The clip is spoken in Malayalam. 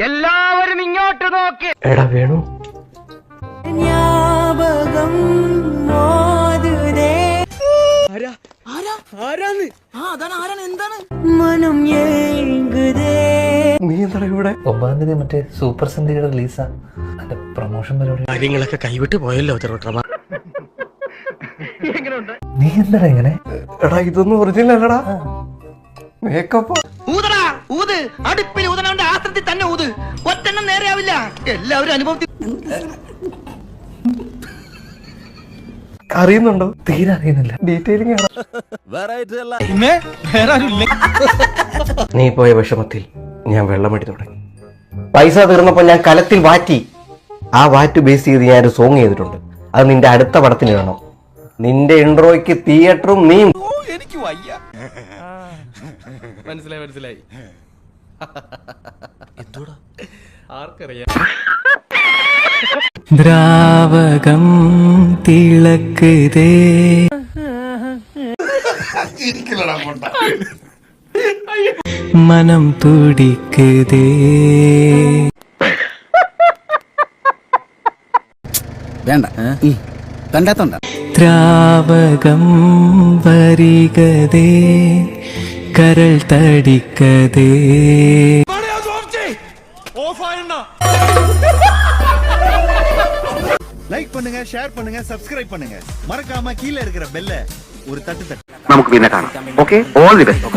എല്ലാവരും ഇങ്ങോട്ട് നോക്കി. എടാ വേണു. ഇവിടെ? തീയതി മറ്റേ സൂപ്പർ സിന്ധിയുടെ റിലീസാ. അതിന്റെ പ്രൊമോഷൻ പരിപാടി. കാര്യങ്ങളൊക്കെ കൈവിട്ട് പോയല്ലോ നീ എന്താ ഇങ്ങനെ? എടാ ഇതൊന്നും ഒറിജിനൽ അല്ലടാ. മേക്കപ്പ്? ഊതടാ ഊത്. അടുപ്പിൽ ഊതനവന്റെ ആസ്ത്രത്തിൽ തന്നെ ഊത്. ഒറ്റെണ്ണം നേരെയാവില്ല. എല്ലാവരും അനുഭവത്തിൽ അറിയുന്നുണ്ടോ? തീരെ അറിയുന്നില്ല. ഡീറ്റെയിലിംഗ് നീ പോയ വിഷമത്തിൽ ഞാൻ വെള്ളമടി തുടങ്ങി. പൈസ തീർന്നപ്പോൾ ഞാൻ കലത്തിൽ വാറ്റി. ആ വാറ്റ് ബേസ് ചെയ്ത് ഞാൻ ഒരു സോങ് ചെയ്തിട്ടുണ്ട്. അത് നിന്റെ അടുത്ത പടത്തിന് വേണം. നിന്റെ ഇൻട്രോയ്ക്ക് തിയേറ്ററും നീയും ദ്രാവകം തിളക്കുതേ മനം തുടിക്കുതേ വേണ്ട. കണ്ടാത്തോണ്ട. ദ്രാവകം വരികതേ കരൾ തടിക്കതേ லைக் பண்ணுங்க ஷேர் பண்ணுங்க சப்ஸ்கிரைப் பண்ணுங்க மறக்காம கீழே இருக்கிற பெல்ல ஒரு தட்டு தட்டு നമുക്ക് പിന്നെ കാണാം ഓക്കെ ഓൾ ദി ബെസ്റ്റ്